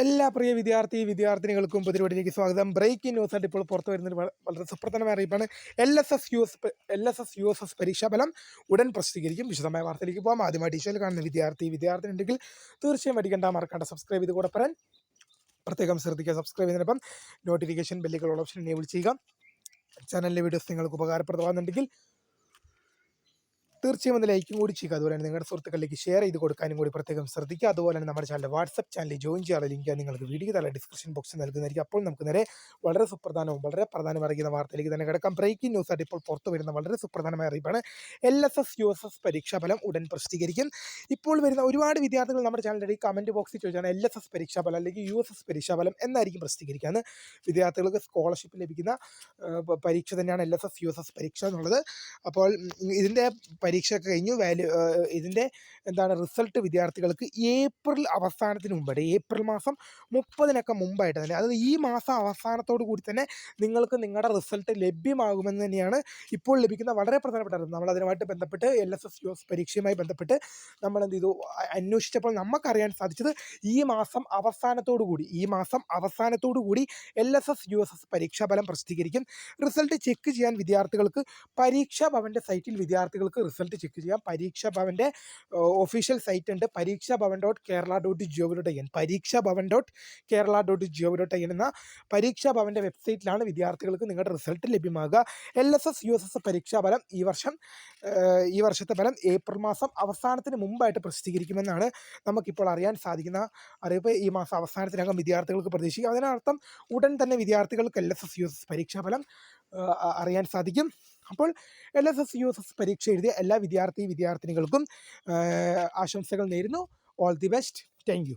എല്ലാ പ്രിയ വിദ്യാർത്ഥി വിദ്യാർത്ഥിനികൾക്കും പരിപാടിയിലേക്ക് സ്വാഗതം. ബ്രേക്കിംഗ് ന്യൂസ് ആയിട്ട് ഇപ്പോൾ പുറത്തു വരുന്ന ഒരു വളരെ സുപ്രധാനമായ അറിയിപ്പാണ്. L S S U S L S S U S S പരീക്ഷാഫലം ഉടൻ പ്രസിദ്ധീകരിക്കും. വിശദമായ വാർത്തയിലേക്ക് പോകാം ആദ്യമായി ടീച്ചറിൽ കാണുന്ന വിദ്യാർത്ഥി വിദ്യാർത്ഥി ഉണ്ടെങ്കിൽ തീർച്ചയായും മടിക്കണ്ട മറക്കേണ്ട സബ്സ്ക്രൈബ് ചെയ്ത് കൂടെ പറയാൻ. പ്രത്യേകം ശ്രദ്ധിക്കുക. സബ്സ്ക്രൈബ് ചെയ്യുന്നതിനൊപ്പം നോട്ടിഫിക്കേഷൻ ബെല്ലുകൾ ഓപ്ഷൻ എനേബിൾ ചെയ്യുക. ചാനലിലെ വീഡിയോസ് നിങ്ങൾക്ക് ഉപകാരപ്രദമാകുന്നുണ്ടെങ്കിൽ തീർച്ചയായും ഒന്ന് ലൈക്കും കൂടി ചെയ്യുക. അതുപോലെ തന്നെ നിങ്ങളുടെ സുഹൃത്തുക്കളിലേക്ക് ഷെയർ ചെയ്ത് കൊടുക്കാനും കൂടി പ്രത്യേകം ശ്രദ്ധിക്കുക. അതുപോലെ തന്നെ നമ്മുടെ ചാനൽ വാട്സപ്പ് ചാനൽ ജോയിൻ ചെയ്യാനുള്ള ലിങ്ക് നിങ്ങൾക്ക് വീഡിയോ തല ഡിസ്ക്രിപ്ഷൻ ബോക്സിൽ നൽകുന്നതായിരിക്കും. അപ്പോൾ നമുക്ക് നേരെ വളരെ സുപ്രധാനവും വളരെ പ്രധാനമായിരിക്കുന്ന വാർത്തയിലേക്ക് തന്നെ കിടക്കാം. ബ്രേക്കിംഗ് ന്യൂസ് ആയിട്ട് ഇപ്പോൾ പുറത്തു വരുന്ന വളരെ സുപ്രധാനമായ അറിയിപ്പാണ്. L S S U S S പരീക്ഷാഫലം ഉടൻ പ്രസിദ്ധീകരിക്കും. ഇപ്പോൾ വരുന്ന ഒരുപാട് വിദ്യാർത്ഥികൾ നമ്മുടെ ചാനലിന്റെ ഈ കമന്റ് ബോക്സിൽ ചോദിച്ചാണ് എൽ എസ് എസ് പരീക്ഷാഫലം അല്ലെങ്കിൽ യു എസ് എസ് പരീക്ഷാഫലം എന്നായിരിക്കും പ്രസിദ്ധീകരിക്കുന്നത് വിദ്യാർത്ഥികൾക്ക് സ്കോളർഷിപ്പ് ലഭിക്കുന്ന പരീക്ഷ തന്നെയാണ് L S S U S S പരീക്ഷ എന്നുള്ളത്. അപ്പോൾ ഇതിന്റെ പരീക്ഷയൊക്കെ കഴിഞ്ഞു. വാല്യൂ ഇതിന്റെ എന്താണ് റിസൾട്ട് വിദ്യാർത്ഥികൾക്ക് ഏപ്രിൽ അവസാനത്തിന് മുമ്പായിട്ട് ഏപ്രിൽ മാസം മുപ്പതിനൊക്കെ മുമ്പായിട്ട് തന്നെ അതായത് ഈ മാസം അവസാനത്തോടു കൂടി തന്നെ നിങ്ങൾക്ക് നിങ്ങളുടെ റിസൾട്ട് ലഭ്യമാകുമെന്ന് തന്നെയാണ് ഇപ്പോൾ ലഭിക്കുന്ന വളരെ പ്രധാനപ്പെട്ട നമ്മൾ അതിനുമായിട്ട് ബന്ധപ്പെട്ട് L S S U S പരീക്ഷയുമായി ബന്ധപ്പെട്ട് നമ്മൾ എന്ത് ചെയ്തു? അന്വേഷിച്ചപ്പോൾ നമുക്കറിയാൻ സാധിച്ചത് ഈ മാസം അവസാനത്തോടു കൂടി ഈ മാസം അവസാനത്തോടു കൂടി L S S U S S പ്രസിദ്ധീകരിക്കും. റിസൾട്ട് ചെക്ക് ചെയ്യാൻ വിദ്യാർത്ഥികൾക്ക് പരീക്ഷാ ഭവന്റെ സൈറ്റിൽ വിദ്യാർത്ഥികൾക്ക് റിസൾട്ട് ചെക്ക് ചെയ്യാം. പരീക്ഷാ ഭവന്റെ ഒഫീഷ്യൽ സൈറ്റ് ഉണ്ട്. Pareeksha Bhavan dot Kerala dot gov dot in Pareeksha Bhavan dot Kerala dot gov dot in എന്ന പരീക്ഷാ ഭവന്റെ വെബ്സൈറ്റിലാണ് വിദ്യാർത്ഥികൾക്ക് നിങ്ങളുടെ റിസൾട്ട് ലഭ്യമാകുക. L S S U S S പരീക്ഷാ ഫലം ഈ വർഷം ഈ വർഷത്തെ ഫലം ഏപ്രിൽ മാസം അവസാനത്തിന് മുമ്പായിട്ട് പ്രസിദ്ധീകരിക്കുമെന്നാണ് നമുക്കിപ്പോൾ അറിയാൻ സാധിക്കുന്ന അറിയിപ്പ്. ഈ മാസം അവസാനത്തിനകം വിദ്യാർത്ഥികൾക്ക് പ്രതീക്ഷിക്കാം. അതിനർത്ഥം ഉടൻ തന്നെ വിദ്യാർത്ഥികൾക്ക് L S S U S S പരീക്ഷാഫലം ഫലം അറിയാൻ സാധിക്കും. അപ്പോൾ L S S U S S പരീക്ഷ എഴുതിയ എല്ലാ വിദ്യാർത്ഥി വിദ്യാർത്ഥിനികൾക്കും ആശംസകൾ നേരുന്നു. All the best thank you